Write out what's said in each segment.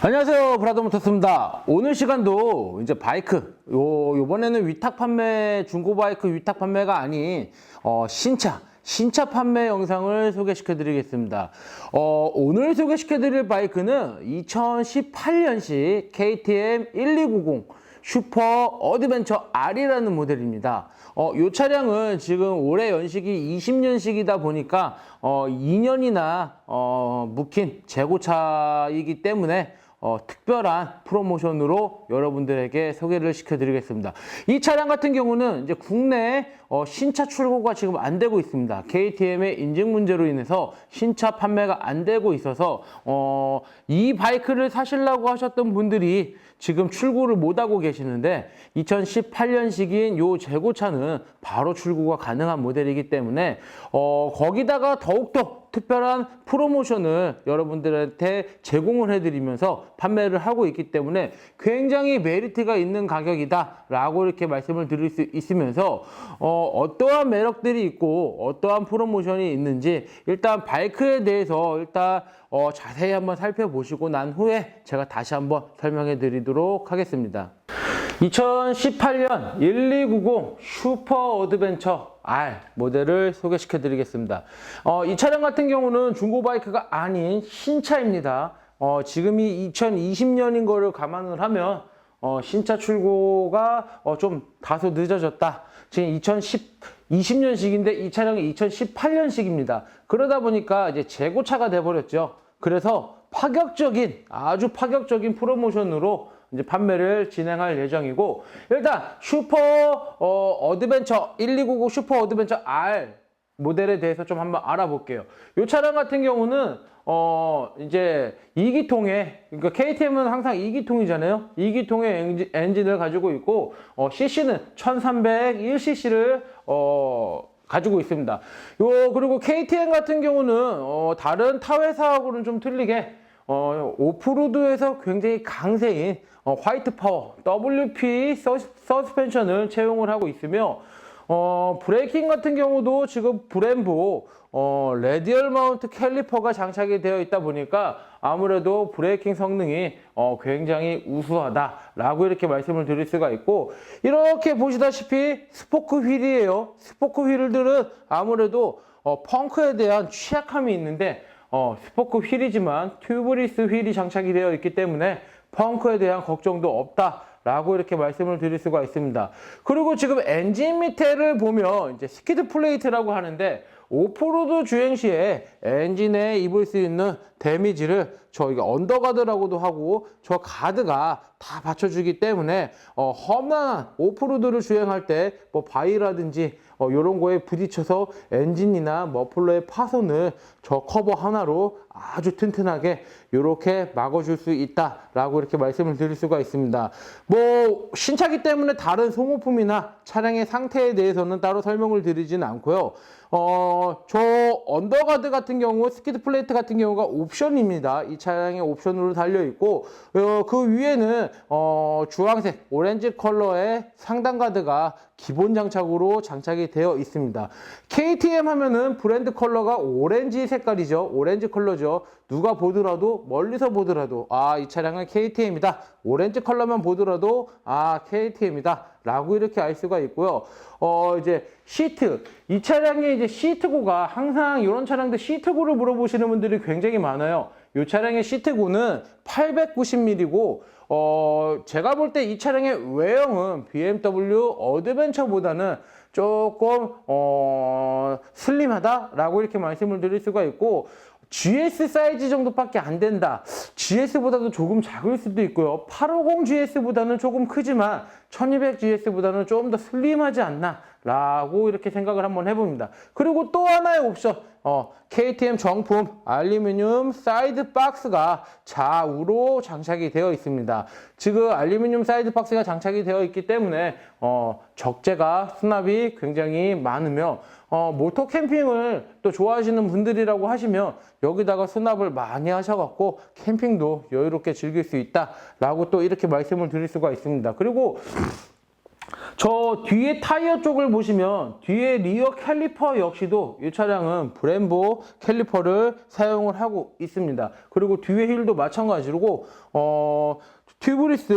안녕하세요. 브라더모터스입니다. 오늘 시간도 이제 바이크. 요 요번에는 위탁 판매 중고 바이크 위탁 판매가 아닌 어, 신차 신차 판매 영상을 소개시켜 드리겠습니다. 어, 오늘 소개시켜 드릴 바이크는 2018년식 KTM 1290 슈퍼 어드벤처 R이라는 모델입니다. 어, 이 차량은 지금 올해 연식이 20년식이다 보니까 어, 2년이나 어, 묵힌 재고차이기 때문에 어, 특별한 프로모션으로 여러분들에게 소개를 시켜드리겠습니다. 이 차량 같은 경우는 이제 국내에 어, 신차 출고가 지금 안 되고 있습니다. KTM의 인증 문제로 인해서 신차 판매가 안 되고 있어서 어, 이 바이크를 사시려고 하셨던 분들이 지금 출고를 못 하고 계시는데 2018년식인 요 재고차는 바로 출고가 가능한 모델이기 때문에 어, 거기다가 더욱더 특별한 프로모션을 여러분들한테 제공을 해드리면서 판매를 하고 있기 때문에 굉장히 메리트가 있는 가격이다라고 이렇게 말씀을 드릴 수 있으면서 어, 어떠한 매력들이 있고 어떠한 프로모션이 있는지 일단 바이크에 대해서 일단 어, 자세히 한번 살펴보시고 난 후에 제가 다시 한번 설명해 드리도록 하겠습니다. 2018년 1290 슈퍼 어드벤처 R 모델을 소개시켜 드리겠습니다. 어, 이 차량 같은 경우는 중고 바이크가 아닌 신차입니다. 어, 지금이 2020년인 거를 감안을 하면 어, 신차 출고가 어, 좀 다소 늦어졌다. 지금 2010, 20년식인데 이 차량이 2018년식입니다. 그러다 보니까 이제 재고차가 돼버렸죠. 그래서 파격적인, 아주 파격적인 프로모션으로 이제 판매를 진행할 예정이고, 일단 슈퍼 어, 어드벤처 1290 슈퍼 어드벤처 R 모델에 대해서 좀 한번 알아볼게요. 이 차량 같은 경우는 어 이제 2기통에 그러니까 KTM은 항상 2기통이잖아요. 2기통의 엔진, 엔진을 가지고 있고 어 CC는 1301cc를 어 가지고 있습니다. 요 그리고 KTM 같은 경우는 어 다른 타 회사하고는 좀 틀리게 어, 오프로드에서 굉장히 강세인 어, 화이트 파워 WP 서, 서스펜션을 채용을 하고 있으며 어, 브레이킹 같은 경우도 지금 브em보 어, 레디얼 마운트 캘리퍼가 장착이 되어 있다 보니까 아무래도 브레이킹 성능이 어, 굉장히 우수하다라고 이렇게 말씀을 드릴 수가 있고 이렇게 보시다시피 스포크 휠이에요. 스포크 휠들은 아무래도 어, 펑크에 대한 취약함이 있는데 어, 스포크 휠이지만 튜브리스 휠이 장착이 되어 있기 때문에 펑크에 대한 걱정도 없다. 라고 이렇게 말씀을 드릴 수가 있습니다. 그리고 지금 엔진 밑에를 보면 이제 스키드 플레이트라고 하는데 오프로드 주행 시에 엔진에 입을 수 있는 데미지를 저희가 언더가드라고도 하고 저 가드가 다 받쳐주기 때문에 어, 험난한 오프로드를 주행할 때 뭐 바위라든지 어, 이런 거에 부딪혀서 엔진이나 머플러의 파손을 저 커버 하나로 아주 튼튼하게 이렇게 막아줄 수 있다라고 이렇게 말씀을 드릴 수가 있습니다. 뭐 신차기 때문에 다른 소모품이나 차량의 상태에 대해서는 따로 설명을 드리지는 않고요. 어, 저 언더가드 같은 경우 스키드 플레이트 같은 경우가 옵션입니다. 이 차량의 옵션으로 달려 있고 어, 그 위에는 어, 주황색 오렌지 컬러의 상단 가드가 기본 장착으로 장착이 되어 있습니다. KTM 하면은 브랜드 컬러가 오렌지 색깔이죠. 오렌지 컬러죠. 누가 보더라도 멀리서 보더라도 아 이 차량은 KTM이다. 오렌지 컬러만 보더라도 아 KTM이다. 라고 이렇게 알 수가 있고요. 어 이제 시트 이 차량의 이제 시트고가 항상 이런 차량들 시트고를 물어보시는 분들이 굉장히 많아요. 이 차량의 시트고는 890mm고 어 제가 볼 때 이 차량의 외형은 BMW 어드벤처보다는 조금 어 슬림하다라고 이렇게 말씀을 드릴 수가 있고 GS 사이즈 정도밖에 안 된다. GS보다도 조금 작을 수도 있고요. 850 GS보다는 조금 크지만 1200 GS보다는 조금 더 슬림하지 않나. 라고 이렇게 생각을 한번 해봅니다. 그리고 또 하나의 옵션, 어, KTM 정품 알루미늄 사이드 박스가 좌우로 장착이 되어 있습니다. 지금 알루미늄 사이드 박스가 장착이 되어 있기 때문에 어, 적재가 수납이 굉장히 많으며 어, 모토 캠핑을 또 좋아하시는 분들이라고 하시면 여기다가 수납을 많이 하셔갖고 캠핑도 여유롭게 즐길 수 있다라고 또 이렇게 말씀을 드릴 수가 있습니다. 그리고 저 뒤에 타이어 쪽을 보시면 뒤에 리어 캘리퍼 역시도 이 차량은 브em보 캘리퍼를 사용을 하고 있습니다. 그리고 뒤에 휠도 마찬가지로 어 튜브리스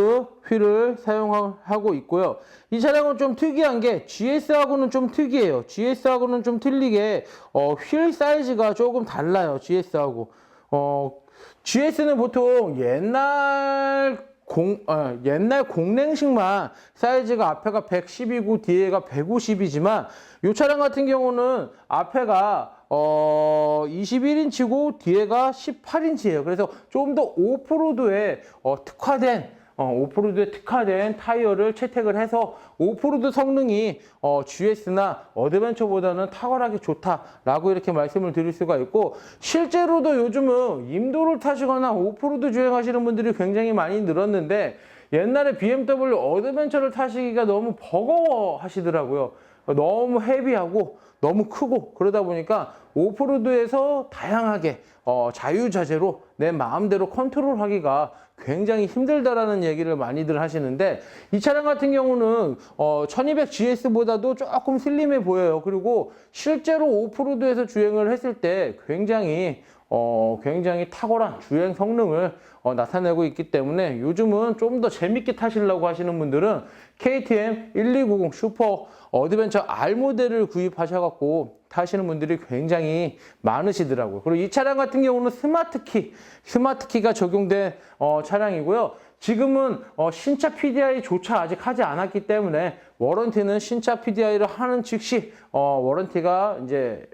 휠을 사용하고 있고요. 이 차량은 좀 특이한 게 GS하고는 좀 특이해요. GS하고는 좀 틀리게 어, 휠 사이즈가 조금 달라요. GS하고. 어, GS는 보통 옛날 공, 어, 옛날 공랭식만 사이즈가 앞에가 110이고 뒤에가 150이지만 이 차량 같은 경우는 앞에가 어, 21인치고 뒤에가 18인치예요. 그래서 좀 더 오프로드에 어, 특화된 어, 오프로드에 특화된 타이어를 채택을 해서 오프로드 성능이 어, GS나 어드벤처보다는 탁월하게 좋다라고 이렇게 말씀을 드릴 수가 있고 실제로도 요즘은 임도를 타시거나 오프로드 주행하시는 분들이 굉장히 많이 늘었는데 옛날에 BMW 어드벤처를 타시기가 너무 버거워 하시더라고요. 너무 헤비하고 너무 크고 그러다 보니까 오프로드에서 다양하게 어, 자유자재로 내 마음대로 컨트롤하기가 굉장히 힘들다라는 얘기를 많이들 하시는데 이 차량 같은 경우는 어, 1200GS보다도 조금 슬림해 보여요. 그리고 실제로 오프로드에서 주행을 했을 때 굉장히 어, 굉장히 탁월한 주행 성능을 어, 나타내고 있기 때문에 요즘은 좀 더 재밌게 타시려고 하시는 분들은 KTM 1290 슈퍼 어드벤처 R 모델을 구입하셔갖고 타시는 분들이 굉장히 많으시더라고요. 그리고 이 차량 같은 경우는 스마트키, 스마트키가 적용된 어, 차량이고요. 지금은 어, 신차 PDI조차 아직 하지 않았기 때문에 워런티는 신차 PDI를 하는 즉시 어, 워런티가 이제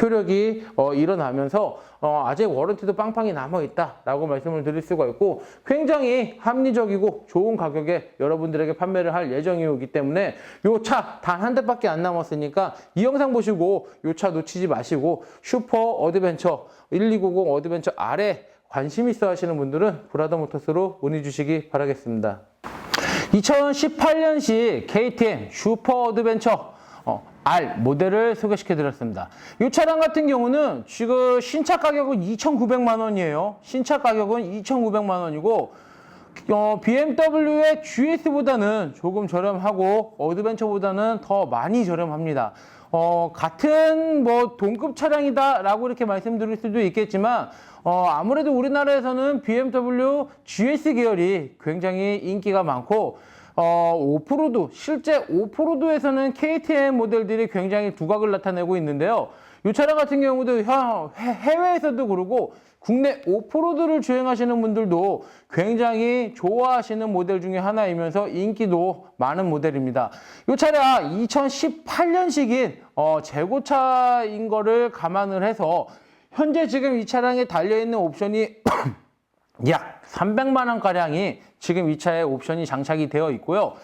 효력이 어, 일어나면서 어, 아직 워런티도 빵빵히 남아있다라고 말씀을 드릴 수가 있고 굉장히 합리적이고 좋은 가격에 여러분들에게 판매를 할 예정이기 때문에 이 차 단 한 대밖에 안 남았으니까 이 영상 보시고 이 차 놓치지 마시고 슈퍼 어드벤처 1290 어드벤처 아래 관심 있어 하시는 분들은 브라더 모터스로 문의 주시기 바라겠습니다. 2018년식 KTM 슈퍼 어드벤처 어, R 모델을 소개시켜 드렸습니다. 이 차량 같은 경우는 지금 신차 가격은 2,900만 원이에요. 신차 가격은 2,900만 원이고 어, BMW의 GS보다는 조금 저렴하고 어드벤처보다는 더 많이 저렴합니다. 어, 같은 뭐 동급 차량이다라고 이렇게 말씀드릴 수도 있겠지만 어, 아무래도 우리나라에서는 BMW GS 계열이 굉장히 인기가 많고 어, 오프로드, 실제 오프로드에서는 KTM 모델들이 굉장히 두각을 나타내고 있는데요. 이 차량 같은 경우도 해외에서도 그러고 국내 오프로드를 주행하시는 분들도 굉장히 좋아하시는 모델 중에 하나이면서 인기도 많은 모델입니다. 이 차량 2018년식인 어, 재고차인 거를 감안을 해서 현재 지금 이 차량에 달려있는 옵션이 약 300만 원 가량이 지금 이 차에 옵션이 장착이 되어 있고요.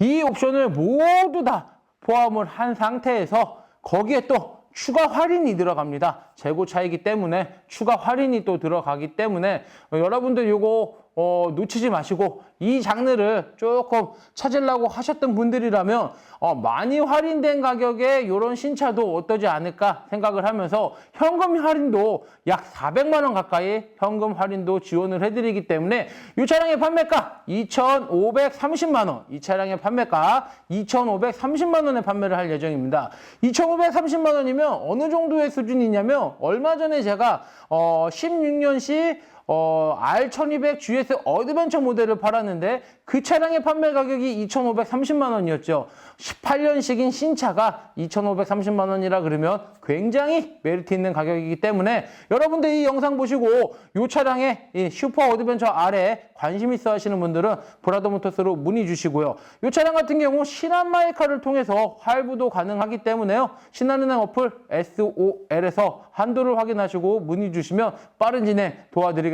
이 옵션을 모두 다 포함을 한 상태에서 거기에 또 추가 할인이 들어갑니다. 재고 차이기 때문에 추가 할인이 또 들어가기 때문에 어, 여러분들 이거 어, 놓치지 마시고 이 장르를 조금 찾으려고 하셨던 분들이라면 어, 많이 할인된 가격에 이런 신차도 어떠지 않을까 생각을 하면서 현금 할인도 약 400만 원 가까이 현금 할인도 지원을 해드리기 때문에 이 차량의 판매가 2,530만 원, 이 차량의 판매가 2,530만 원에 판매를 할 예정입니다. 2,530만 원이면 어느 정도의 수준이냐면 얼마 전에 제가 어, 16년식 어, R1200 GS 어드벤처 모델을 팔았는데 그 차량의 판매 가격이 2,530만 원이었죠. 18년식인 신차가 2,530만 원이라 그러면 굉장히 메리트 있는 가격이기 때문에 여러분들 이 영상 보시고 이 차량의 이 슈퍼 어드벤처 R에 관심 있어 하시는 분들은 브라더 모터스로 문의 주시고요. 이 차량 같은 경우 신한 마이카를 통해서 할부도 가능하기 때문에요. 신한은행 어플 SOL에서 한도를 확인하시고 문의 주시면 빠른 진행 도와드리겠습니다.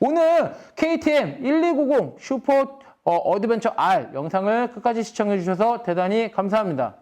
오늘 KTM 1290 슈퍼 어, 어드벤처 R 영상을 끝까지 시청해 주셔서 대단히 감사합니다.